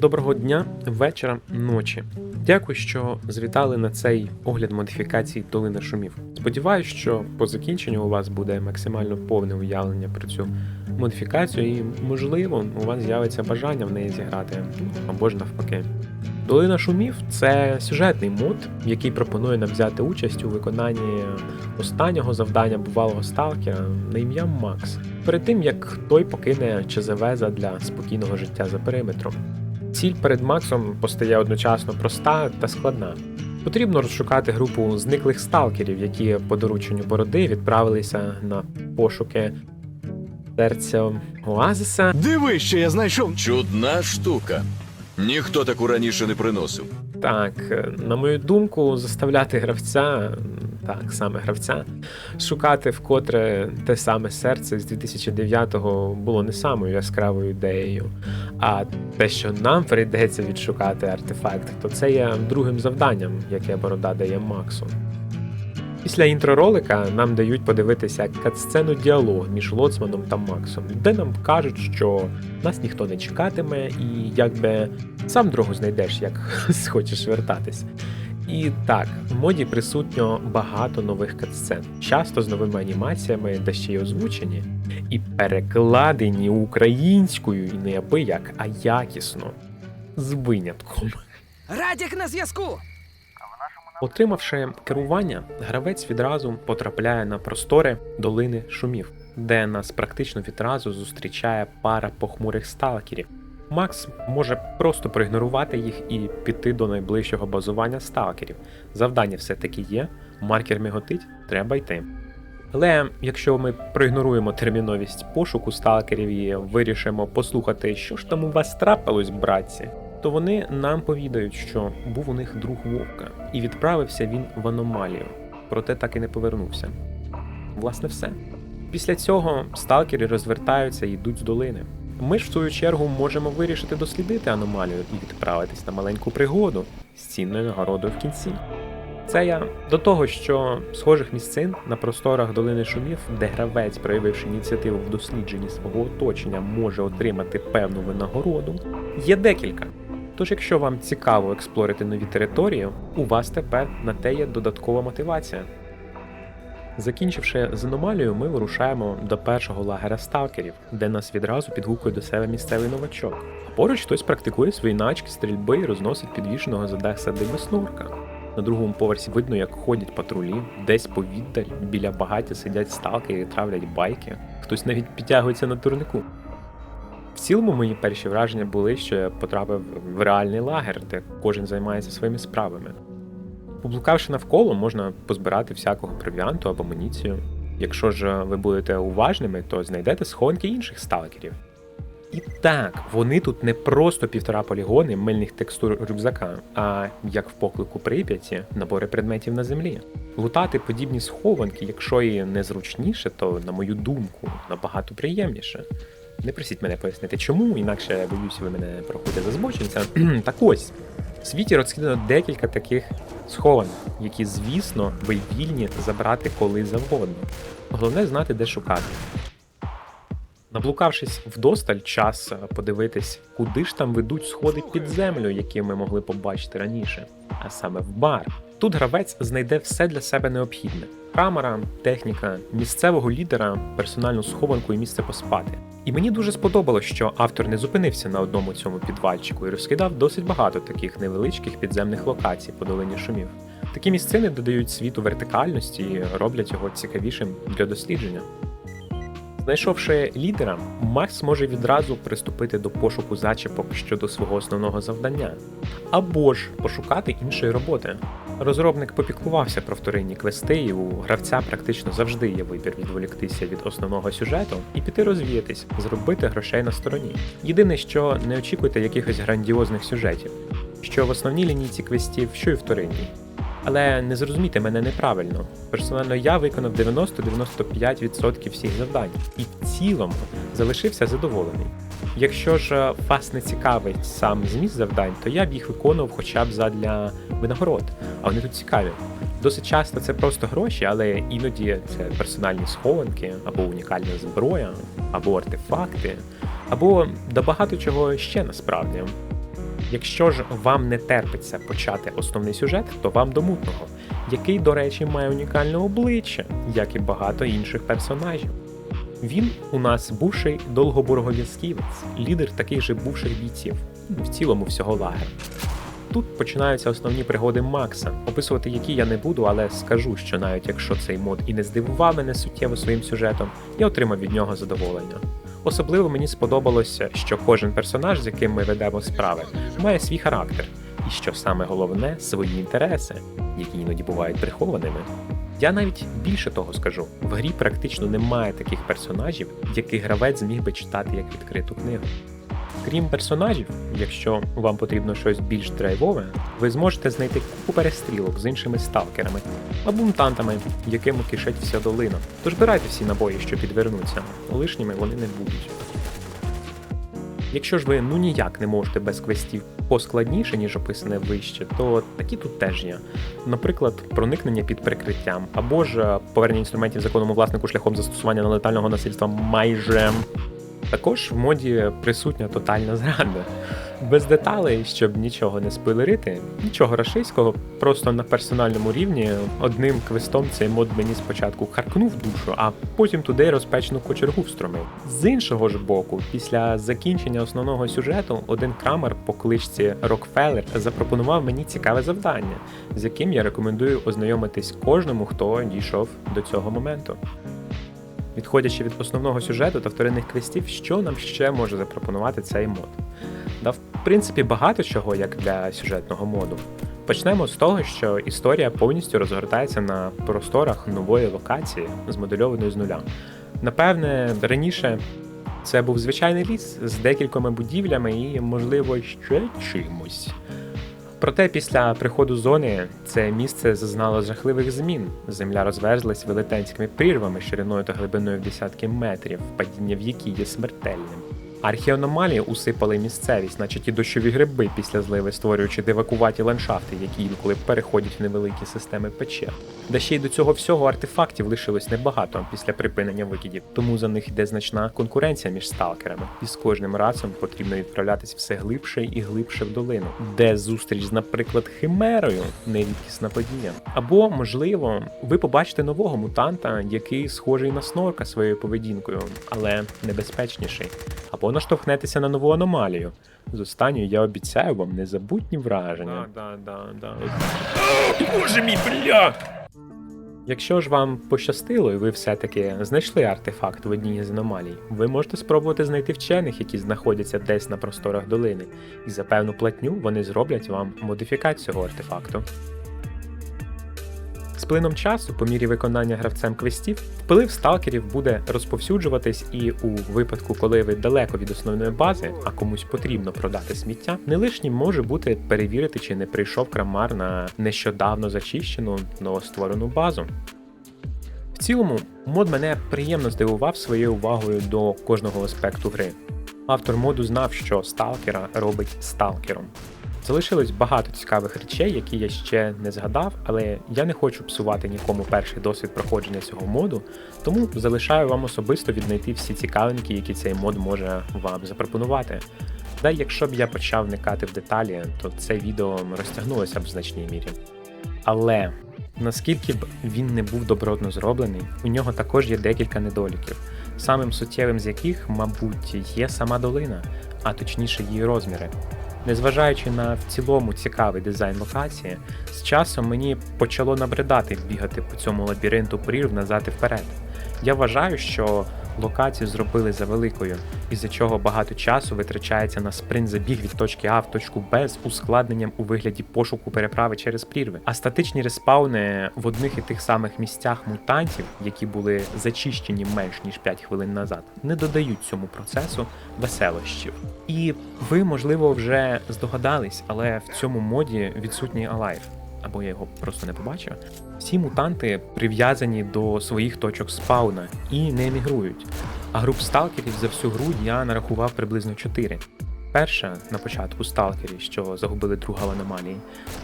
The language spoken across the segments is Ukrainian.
Доброго дня, вечора, ночі. Дякую, що завітали на цей огляд модифікацій долини шумів. Сподіваюсь, що по закінченню у вас буде максимально повне уявлення про цю модифікацію, і, можливо, у вас з'явиться бажання в неї зіграти або ж навпаки. Долина шумів це сюжетний мод, який пропонує нам взяти участь у виконанні останнього завдання бувалого сталкера на ім'я Макс, перед тим як той покине ЧЗВ для спокійного життя за периметром. Ціль перед Максом постає одночасно проста та складна. Потрібно розшукати групу зниклих сталкерів, які по дорученню бороди відправилися на пошуки серця Оазиса. Диви, що я знайшов. Чудна штука. Ніхто таку раніше не приносив. Так, е, на мою думку, заставляти гравця, так саме гравця, шукати вкотре те саме серце з 2009-го було не самою яскравою ідеєю. А те, що нам прийдеться відшукати артефакт, то це є другим завданням, яке борода дає Максу. Після інтроролика нам дають подивитися катсцену діалог між Лоцманом та Максом, де нам кажуть, що нас ніхто не чекатиме, і якби сам дорогу знайдеш, як схочеш вертатись. І так, в моді присутньо багато нових катсцен, часто з новими анімаціями, де ще й озвучені, і перекладені українською і не аби як, а якісно, з винятком. Радік на зв'язку! Отримавши керування, гравець відразу потрапляє на простори долини шумів, де нас практично відразу зустрічає пара похмурих сталкерів. Макс може просто проігнорувати їх і піти до найближчого базування сталкерів. Завдання все-таки є, маркер миготить, треба йти. Але якщо ми проігноруємо терміновість пошуку сталкерів і вирішимо послухати, що ж там у вас трапилось, братці, то вони нам повідають, що був у них друг вовка, і відправився він в аномалію, проте так і не повернувся. Власне, все. Після цього сталкери розвертаються і йдуть з долини. Ми ж, в свою чергу, можемо вирішити дослідити аномалію і відправитись на маленьку пригоду з цінною нагородою в кінці. Це я до того, що схожих місцин на просторах долини шумів, де гравець, проявивши ініціативу в дослідженні свого оточення, може отримати певну винагороду, є декілька. Тож, якщо вам цікаво експлорити нові території, у вас тепер на те є додаткова мотивація. Закінчивши з аномалією, ми вирушаємо до першого лагеря сталкерів, де нас відразу підгукує до себе місцевий новачок. А поруч хтось практикує свої начки стрільби і розносить підвішеного за дах садиби снурка. На другому поверсі видно, як ходять патрулі, десь повіддаль, біля багаття сидять сталкери і травлять байки. Хтось навіть підтягується на турнику. Цілому мої перші враження були, що я потрапив в реальний лагер, де кожен займається своїми справами. Поблукавши навколо, можна позбирати всякого провіанту або амуніцію. Якщо ж ви будете уважними, то знайдете схованки інших сталкерів. І так, вони тут не просто півтора полігони мильних текстур рюкзака, а як в поклику Прип'яті, набори предметів на землі. Лутати подібні схованки, якщо і незручніше, то, на мою думку, набагато приємніше. Не просіть мене пояснити, чому, інакше я боюсь, ви мене проходите за збочинця. так ось, в світі розкидано декілька таких схованок, які, звісно, ви вільні забрати коли завгодно. Головне знати, де шукати. Наблукавшись вдосталь, час е, подивитись, куди ж там ведуть сходи під землю, які ми могли побачити раніше, а саме в бар. Тут гравець знайде все для себе необхідне: камера, техніка, місцевого лідера, персональну схованку і місце поспати. І мені дуже сподобалось, що автор не зупинився на одному цьому підвальчику і розкидав досить багато таких невеличких підземних локацій по долині шумів. Такі місцини додають світу вертикальності і роблять його цікавішим для дослідження. Знайшовши лідера, Макс може відразу приступити до пошуку зачіпок щодо свого основного завдання, або ж пошукати іншої роботи. Розробник попіклувався про вторинні квести, і у гравця практично завжди є вибір відволіктися від основного сюжету і піти розвіятись, зробити грошей на стороні. Єдине, що не очікуйте якихось грандіозних сюжетів, що в основній лінійці квестів, що і вторинній. Але не зрозумійте мене неправильно. Персонально я виконав 90-95% всіх завдань і в цілому залишився задоволений. Якщо ж е, вас не цікавить сам зміст завдань, то я б їх виконував хоча б задля винагород, а вони тут цікаві. Досить часто це просто гроші, але іноді це персональні схованки, або унікальна зброя, або артефакти, або до багато чого ще насправді. Якщо ж вам не терпиться почати основний сюжет, то вам до мутного, який, до речі, має унікальне обличчя, як і багато інших персонажів. Він у нас бувший довгоборогов'язківець, лідер таких же бувших бійців, в цілому всього лагеря. Тут починаються основні пригоди Макса, описувати які я не буду, але скажу, що навіть якщо цей мод і не здивував мене суттєво своїм сюжетом, я отримав від нього задоволення. Особливо мені сподобалося, що кожен персонаж, з яким ми ведемо справи, має свій характер, і що саме головне свої інтереси, які іноді бувають прихованими. Я навіть більше того скажу: в грі практично немає таких персонажів, яких гравець зміг би читати як відкриту книгу. Крім персонажів, якщо вам потрібно щось більш драйвове, ви зможете знайти купу перестрілок з іншими сталкерами або мутантами, якими кишить вся долина. Тож збирайте всі набої, що підвернуться, лишніми вони не будуть. Якщо ж ви ну ніяк не можете без квестів поскладніше, ніж описане вище, то такі тут теж є. Наприклад, проникнення під прикриттям, або ж е, повернення інструментів законному власнику шляхом застосування нелетального насильства майже. Також в моді присутня тотальна зрада. Без деталей, щоб нічого не спойлерити, нічого рашистського, просто на персональному рівні одним квестом цей мод мені спочатку харкнув душу, а потім туди розпечну кочергу встромив. З іншого ж боку, після закінчення основного сюжету, один крамер по кличці Рокфеллер запропонував мені цікаве завдання, з яким я рекомендую ознайомитись кожному, хто дійшов до цього моменту. Відходячи від основного сюжету та вторинних квестів, що нам ще може запропонувати цей мод? Да, в принципі, багато чого як для сюжетного моду. Почнемо з того, що історія повністю розгортається на просторах нової локації, змодельованої з нуля. Напевне, раніше це був звичайний ліс з декількома будівлями і, можливо, ще чимось. Проте після приходу зони це місце зазнало жахливих змін. Земля розверзлась велетенськими прірвами шириною та глибиною в десятки метрів, падіння в які є смертельним. Археономалії усипали місцевість, наче ті дощові гриби після зливи, створюючи дивакуваті ландшафти, які інколи переходять в невеликі системи печер. Да ще й до цього всього артефактів лишилось небагато після припинення викидів, тому за них йде значна конкуренція між сталкерами, і з кожним разом потрібно відправлятись все глибше і глибше в долину, де зустріч з, наприклад, химерою нерідкісна подія. Або, можливо, ви побачите нового мутанта, який схожий на снорка своєю поведінкою, але небезпечніший. Або наштовхнетеся на нову аномалію. З останньою я обіцяю вам незабутні враження. Да, да, да, да. Боже мій бля! Якщо ж вам пощастило, і ви все-таки знайшли артефакт в одній з аномалій, ви можете спробувати знайти вчених, які знаходяться десь на просторах долини, і за певну платню вони зроблять вам модифікацію цього артефакту. Плином часу, по мірі виконання гравцем квестів, вплив сталкерів буде розповсюджуватись, і у випадку, коли ви далеко від основної бази, а комусь потрібно продати сміття, не лишнім може бути перевірити, чи не прийшов крамар на нещодавно зачищену новостворену базу. В цілому, мод мене приємно здивував своєю увагою до кожного аспекту гри. Автор моду знав, що сталкера робить сталкером. Залишилось багато цікавих речей, які я ще не згадав, але я не хочу псувати нікому перший досвід проходження цього моду, тому залишаю вам особисто віднайти всі цікавинки, які цей мод може вам запропонувати. Та якщо б я почав вникати в деталі, то це відео розтягнулося б в значній мірі. Але наскільки б він не був добротно зроблений, у нього також є декілька недоліків, самим суттєвим з яких, мабуть, є сама долина, а точніше її розміри. Незважаючи на в цілому цікавий дизайн локації, з часом мені почало набридати бігати по цьому лабіринту прірв назад і вперед. Я вважаю, що локацію зробили за великою, із-за чого багато часу витрачається на спринт забіг від точки А в точку Б з ускладненням у вигляді пошуку переправи через прірви. А статичні респауни в одних і тих самих місцях мутантів, які були зачищені менш ніж 5 хвилин назад, не додають цьому процесу веселощів. І ви, можливо, вже здогадались, але в цьому моді відсутній алайв. Або я його просто не побачив. Всі мутанти прив'язані до своїх точок спауна і не емігрують. А груп сталкерів за всю гру я нарахував приблизно 4. Перша на початку сталкерів, що загубили друга в аномалії,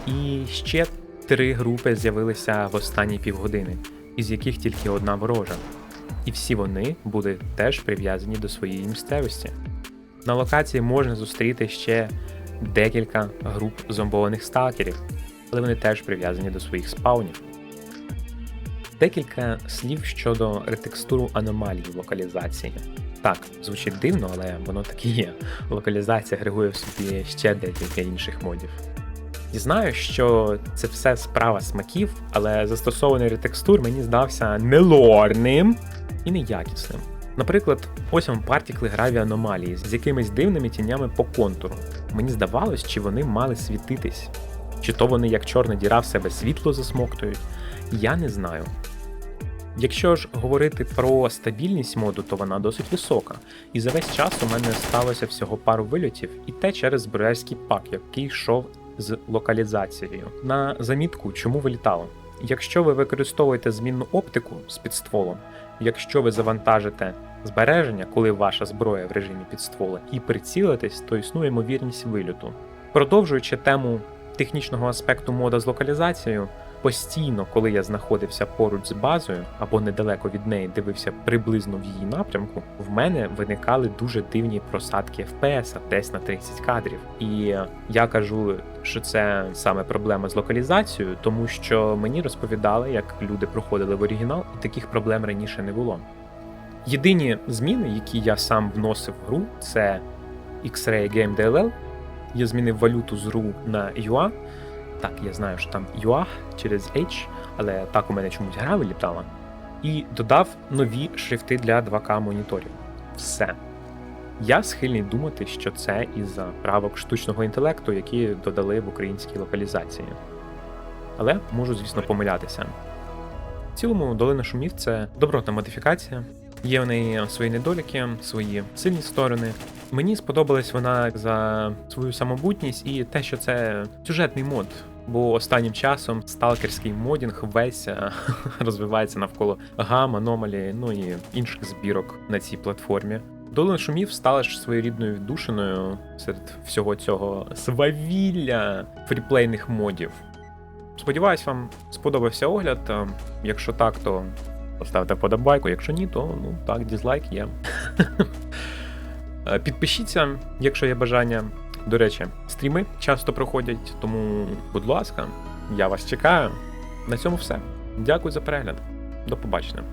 і ще три групи з'явилися в останні півгодини, із яких тільки одна ворожа. І всі вони були теж прив'язані до своєї місцевості. На локації можна зустріти ще декілька груп зомбованих сталкерів, але вони теж прив'язані до своїх спаунів. Декілька слів щодо ретекстуру аномалій в локалізації. Так, звучить дивно, але воно так і є. Локалізація агрегує в собі ще декілька інших модів. Знаю, що це все справа смаків, але застосований ретекстур мені здався нелорним і неякісним. Наприклад, ось вам партікли граві аномалії з якимись дивними тінями по контуру. Мені здавалось, чи вони мали світитись, чи то вони як чорна діра в себе світло засмоктують. Я не знаю. Якщо ж говорити про стабільність моду, то вона досить висока, і за весь час у мене сталося всього пару вильотів, і те через зброярський пак, який йшов з локалізацією. На замітку, чому вилітало? Якщо ви використовуєте змінну оптику з підстволом, якщо ви завантажите збереження, коли ваша зброя в режимі підствола, і прицілитесь, то існує ймовірність вильоту. Продовжуючи тему технічного аспекту мода з локалізацією, постійно, коли я знаходився поруч з базою або недалеко від неї дивився приблизно в її напрямку, в мене виникали дуже дивні просадки FPS десь на 30 кадрів. І я кажу, що це саме проблема з локалізацією, тому що мені розповідали, як люди проходили в оригінал, і таких проблем раніше не було. Єдині зміни, які я сам вносив в гру, це X-Ray Game DLL. Я змінив валюту з RU на UA. Так, я знаю, що там UA через H, але так у мене чомусь гра вилітала. І додав нові шрифти для 2К моніторів. Все. Я схильний думати, що це із-за правок штучного інтелекту, які додали в українській локалізації. Але можу, звісно, помилятися. В цілому, долина шумів це добротна модифікація. Є в неї свої недоліки, свої сильні сторони. Мені сподобалась вона за свою самобутність і те, що це сюжетний мод. Бо останнім часом сталкерський модінг весь е, розвивається навколо гам, аномалі, ну і інших збірок на цій платформі. Долина шумів стала ж своєрідною віддушиною серед всього цього свавілля фріплейних модів. Сподіваюсь, вам сподобався огляд. Е, Якщо так, то поставте вподобайку, якщо ні, то ну так, дізлайк є. Е, Підпишіться, якщо є бажання. До речі, стріми часто проходять, тому, будь ласка, я вас чекаю. На цьому все. Дякую за перегляд. До побачення.